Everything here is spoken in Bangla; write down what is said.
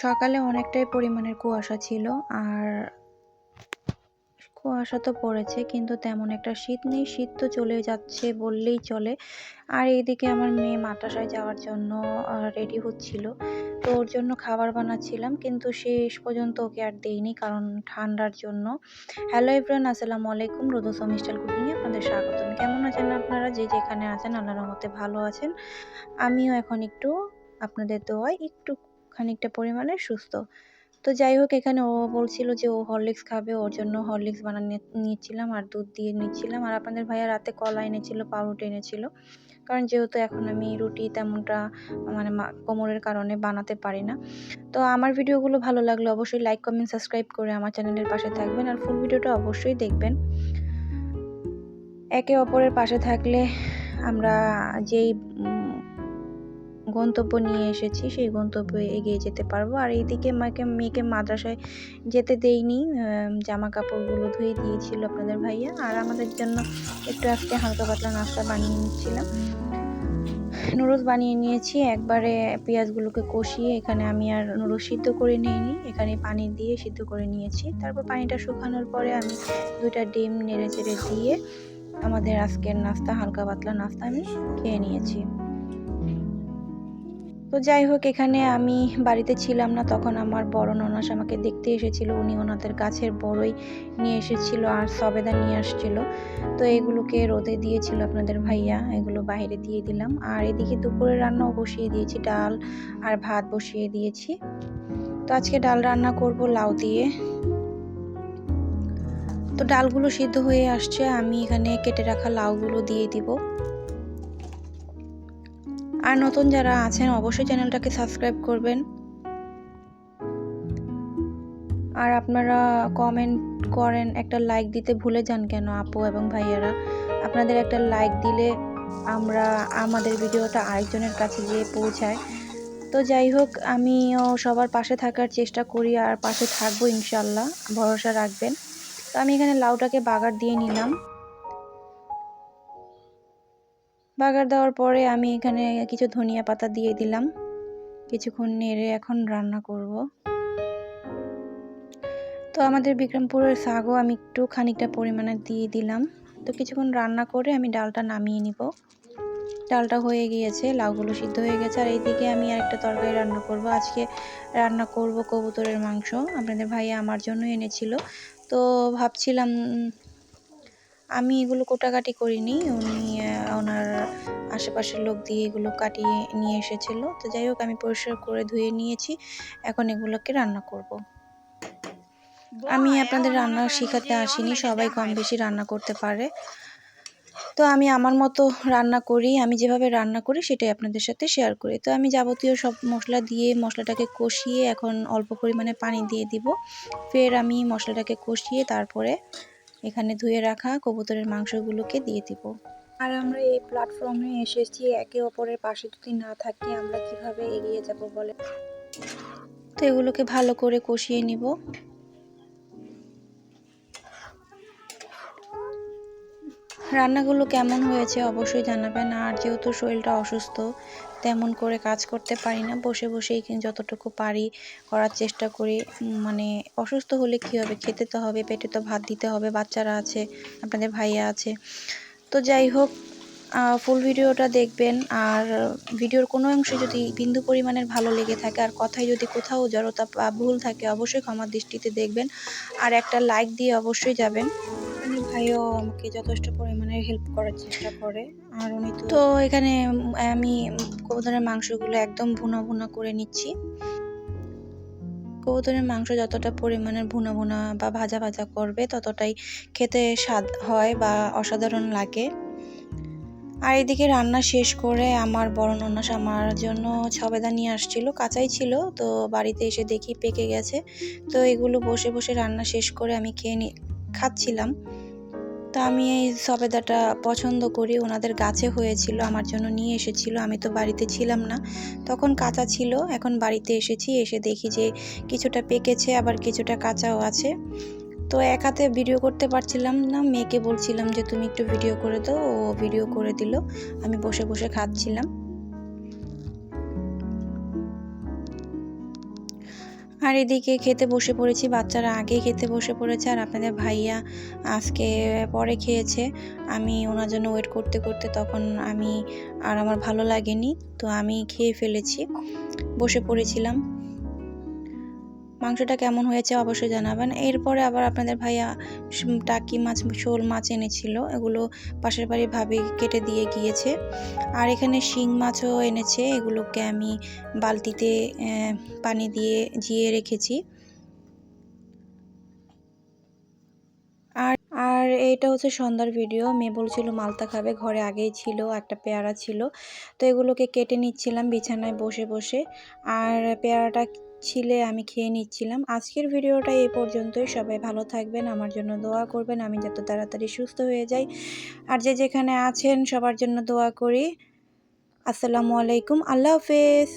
সকালে অনেকটাই পরিমাণের কুয়াশা ছিল আর কুয়াশা তো পড়েছে, কিন্তু তেমন একটা শীত নেই। শীত তো চলে যাচ্ছে বললেই চলে। আর এইদিকে আমার মেয়ে মাদ্রাসায় যাওয়ার জন্য রেডি হচ্ছিল। তো ওর জন্য খাবার বানাচ্ছিলাম, কিন্তু শেষ পর্যন্ত ওকে আর দেইনি কারণ ঠান্ডার জন্য। হ্যালো এভরিওয়ান আসসালামু আলাইকুম। রোদোস মিস্টাল কুকিংয়ে আপনাদের স্বাগতম। কেমন আছেন আপনারা? যে যেখানে আছেন, আল্লাহর রহমতে ভালো আছেন। আমিও এখন একটু আপনাদের দোয়ায় একটু খানিকটা পরিমাণে সুস্থ। তো যাই হোক, এখানে ও বলছিল যে ও হরলিক্স খাবে, ওর জন্য হরলিক্স বানিয়ে নিচ্ছিলাম আর দুধ দিয়ে নিচ্ছিলাম। আর আপনাদের ভাইয়া রাতে কলা এনেছিল, পাউরুটি এনেছিল। কারণ যেহেতু এখন আমি রুটি তেমনটা মানে কোমরের কারণে বানাতে পারি না। তো আমার ভিডিওগুলো ভালো লাগলে অবশ্যই লাইক, কমেন্ট, সাবস্ক্রাইব করে আমার চ্যানেলের পাশে থাকবেন আর ফুল ভিডিওটা অবশ্যই দেখবেন। একে অপরের পাশে থাকলে আমরা যেই গন্তব্য নিয়ে এসেছি, সেই গন্তব্যে এগিয়ে যেতে পারব। আর এইদিকে মাকে, মেয়েকে মাদ্রাসায় যেতে দেইনি জামা কাপড়গুলো ধুয়ে দিয়েছিল আপনাদের ভাইয়া। আর আমাদের জন্য একটু আজকে হালকা পাতলা নাস্তা বানিয়ে নিচ্ছিলাম। নুডলস বানিয়ে নিয়েছি, একবারে পেঁয়াজগুলোকে কষিয়ে এখানে আমি আর নুডলস সিদ্ধ করে নিইনি। এখানে পানি দিয়ে সিদ্ধ করে নিয়েছি। তারপর পানিটা শুকানোর পরে আমি দুইটা ডিম নেড়ে চেড়ে দিয়ে আমাদের আজকের নাস্তা, হালকা পাতলা নাস্তা আমি খেয়ে নিয়েছি। তো যাই হোক, এখানে আমি বাড়িতে ছিলাম না, তখন আমার বড় ননাস আমাকে দেখতে এসেছিল, উনি ওনাদের গাছের বড়ই নিয়ে এসেছিল আর সবেদা নিয়ে আসছিল। তো এগুলোকে রোদে দিয়েছিল আপনাদের ভাইয়া, এগুলো বাইরে দিয়ে দিলাম। আর এদিকে দুপুরে রান্নাও বসিয়ে দিয়েছি, ডাল আর ভাত বসিয়ে দিয়েছি। তো আজকে ডাল রান্না করব লাউ দিয়ে। তো ডালগুলো সিদ্ধ হয়ে আসছে, আমি এখানে কেটে রাখা লাউগুলো দিয়ে দিব। আর নতুন যারা আছেন, অবশ্যই চ্যানেলটাকে সাবস্ক্রাইব করবেন। আর আপনারা কমেন্ট করেন, একটা লাইক দিতে ভুলে যান কেন আপু এবং ভাইয়ারা? আপনাদের একটা লাইক দিলে আমরা আমাদের ভিডিওটা আরেকজনের কাছে গিয়ে পৌঁছায়। তো যাই হোক, আমিও সবার পাশে থাকার চেষ্টা করি আর পাশে থাকব ইনশাল্লাহ, ভরসা রাখবেন। তো আমি এখানে লাউটাকে বাগার দিয়ে নিলাম। বাগার দেওয়ার পরে আমি এখানে কিছু ধনিয়া পাতা দিয়ে দিলাম। কিছুক্ষণ নেড়ে এখন রান্না করব। তো আমাদের বিক্রমপুরের শাকও আমি একটু খানিকটা পরিমাণে দিয়ে দিলাম। তো কিছুক্ষণ রান্না করে আমি ডালটা নামিয়ে নিব। ডালটা হয়ে গিয়েছে, লাউগুলো সিদ্ধ হয়ে গেছে। আর এইদিকে আমি আরেকটা তরকারি রান্না করব। আজকে রান্না করব কবুতরের মাংস। আপনাদের ভাইয়া আমার জন্য এনেছিল। তো ভাবছিলাম আমি এগুলো কোটাকাটি করিনি উনি ওনার আশেপাশের লোক দিয়ে এগুলো কাটিয়ে নিয়ে এসেছিল। তো যাই হোক আমি পরিষ্কার করে ধুয়ে নিয়েছি এখন এগুলোকে রান্না করব। আমি আপনাদের রান্না শেখাতে আসিনি সবাই কম বেশি রান্না করতে পারে। তো আমি আমার মতো রান্না করি আমি যেভাবে রান্না করি সেটাই আপনাদের সাথে শেয়ার করি। তো আমি যাবতীয় সব মশলা দিয়ে মশলাটাকে কষিয়ে এখন অল্প পরিমাণে পানি দিয়ে দিব। ফের আমি মশলাটাকে কষিয়ে তারপরে এখানে ধুয়ে রাখা কবুতরের মাংসগুলোকে দিয়ে দিব। আর আমরা এই প্ল্যাটফর্মে এসেছি একে অপরের পাশে যদি না থাকি আমরা কীভাবে এগিয়ে যাব বলে? তো এগুলোকে ভালো করে কষিয়ে নিব। রান্নাগুলো কেমন হয়েছে অবশ্যই জানাবেন। আর যেহেতু শরীরটা অসুস্থ, তেমন করে কাজ করতে পারি না। বসে বসেই যতটুকু পারি করার চেষ্টা করি। মানে অসুস্থ হলে কী হবে? খেতে তো হবে, পেটে তো ভাত দিতে হবে, বাচ্চারা আছে, আপনাদের ভাইয়া আছে। তো যাই হোক ফুল ভিডিওটা দেখবেন। আর ভিডিওর কোনো অংশে যদি বিন্দু পরিমাণের ভালো লেগে থাকে, আর কথায় যদি কোথাও জড়তা বা ভুল থাকে, অবশ্যই ক্ষমার দৃষ্টিতে দেখবেন। আর একটা লাইক দিয়ে অবশ্যই যাবেন। ভাইও আমাকে যথেষ্ট পরিমাণে হেল্প করার চেষ্টা করে। আর উনি তো এখানে আমি কবুতরের মাংসগুলো একদম ভুনা ভুনা করে নিচ্ছি। কবুতরের মাংস যতটা পরিমাণের ভুনা ভুনা বা ভাজা ভাজা করবে, ততটাই খেতে স্বাদ হয় বা অসাধারণ লাগে। আর এদিকে রান্না শেষ করে আমার বড় ননাস আমার জন্য ছবেদা নিয়ে আসছিল, কাঁচাই ছিল, তো বাড়িতে এসে দেখি পেকে গেছে। তো এগুলো বসে বসে রান্না শেষ করে আমি খেয়ে নি খাচ্ছিলাম। তো আমি এই সবেদাটা পছন্দ করি। ওনাদের গাছে হয়েছিল, আমার জন্য নিয়ে এসেছিল। আমি তো বাড়িতে ছিলাম না। তখন কাঁচা ছিল, এখন বাড়িতে এসেছি, এসে দেখি যে কিছুটা পেকেছে, আবার কিছুটা কাঁচাও আছে। তো এক হাতে ভিডিও করতে পারছিলাম না, মেয়েকে বলছিলাম যে, তুমি একটু ভিডিও করে দাও। ও ভিডিও করে দিল, আমি বসে বসে খাচ্ছিলাম। আর এদিকে খেতে বসে পড়েছি, বাচ্চারা আগে খেতে বসে পড়েছে আর আপনাদের ভাইয়া আজকে পরে খেয়েছে। আমি ওনার জন্য ওয়েট করতে করতে তখন আমি আর আমার ভালো লাগেনি, তো আমি খেয়ে ফেলেছি। বসে পড়েছিলাম। মাংসটা কেমন হয়েছে অবশ্যই জানাবেন। এরপরে আবার আপনাদের ভাইয়া টাকি মাছ, শোল মাছ এনেছিল। এগুলো পাশের বাড়ির ভাবি কেটে দিয়ে গিয়েছে। আর এখানে শিং মাছও এনেছে। এগুলোকে আমি বালতিতে পানি দিয়ে জিয়ে রেখেছি। আর আর এইটা হচ্ছে সন্ধ্যার ভিডিও। মেয়ে বলছিল, মালতা খাবে। ঘরে আগেই ছিল, একটা পেয়ারা ছিল। তো এগুলোকে কেটে নিচ্ছিলাম বিছানায় বসে বসে। আর পেয়ারাটা ছিলে আমি খেয়ে নিচ্ছিলাম। আজকের ভিডিওটা এই পর্যন্তই। সবাই ভালো থাকবেন, আমার জন্য দোয়া করবেন। আমি যত তাড়াতাড়ি সুস্থ হয়ে যাই। আর যে যেখানে আছেন সবার জন্য দোয়া করি। আসসালামু আলাইকুম। আল্লাহ হাফেজ।